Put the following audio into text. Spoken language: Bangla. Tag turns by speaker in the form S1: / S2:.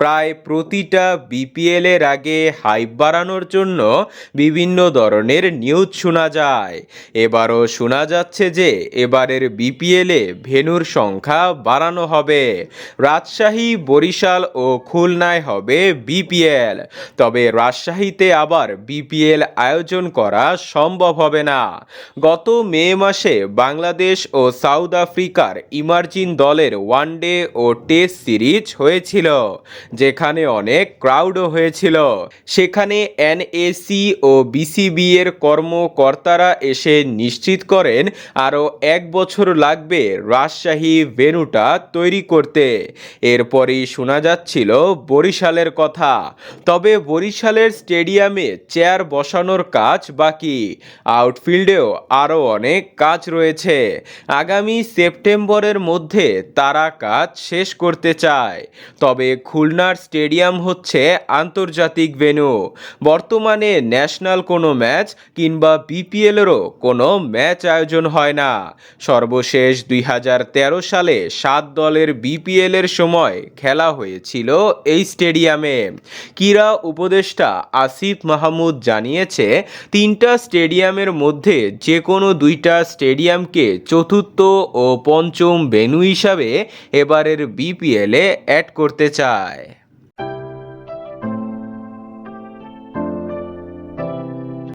S1: প্রায় প্রতিটা বিপিএল এর আগে হাইপ বাড়ানোর জন্য বিভিন্ন ধরনের নিউজ শোনা যায়। এবারও শোনা যাচ্ছে যে, এবারের বিপিএলে ভেন্যুর সংখ্যা বাড়ানো হবে। রাজশাহী, বরিশাল ও খুলনায় হবে বিপিএল। তবে রাজশাহীতে আবার বিপিএল আয়োজন করা সম্ভব হবে না। গত মে মাসে বাংলাদেশ ও সাউথ আফ্রিকার ইমার্জিন দলের ওয়ানডে ও টেস্ট সিরিজ হয়েছিল। যেখানে অনেক ক্রাউডও হয়েছিল। সেখানে এনএসি ও বিসিবি এর কর্মকর্তারা এসে নিশ্চিত করেন, আরও এক বছর লাগবে রাজশাহী ভেন্যুটা তৈরি করতে। এরপরই শোনা যাচ্ছিল বরিশালের কথা। তবে বরিশালের স্টেডিয়ামে চেয়ার বসানোর কাজ বাকি। আউটফিল্ডেও আরও অনেক কাজ রয়েছে। আগামী সেপ্টেম্বরের মধ্যে তারা কাজ শেষ করতে চায়। তবে খুলনার স্টেডিয়াম হচ্ছে আন্তর্জাতিক ভেন্যু। বর্তমানে ন্যাশনাল কোনো ম্যাচ কিংবা বিপিএলেরও কোনো ম্যাচ আয়োজন হয় না। সর্বশেষ দুই হাজার তেরো সালে সাত দলের বিপিএলের সময় খেলা হয়েছিল এই স্টেডিয়ামে। ক্রীড়া উপদেষ্টা আসিফ মাহমুদ জানিয়েছে, তিনটা স্টেডিয়ামের মধ্যে যে কোনো দুইটা স্টেডিয়ামকে চতুর্থ ও পঞ্চম ভেন্যু হিসাবে এবারের বিপিএলে অ্যাড করতে চায়।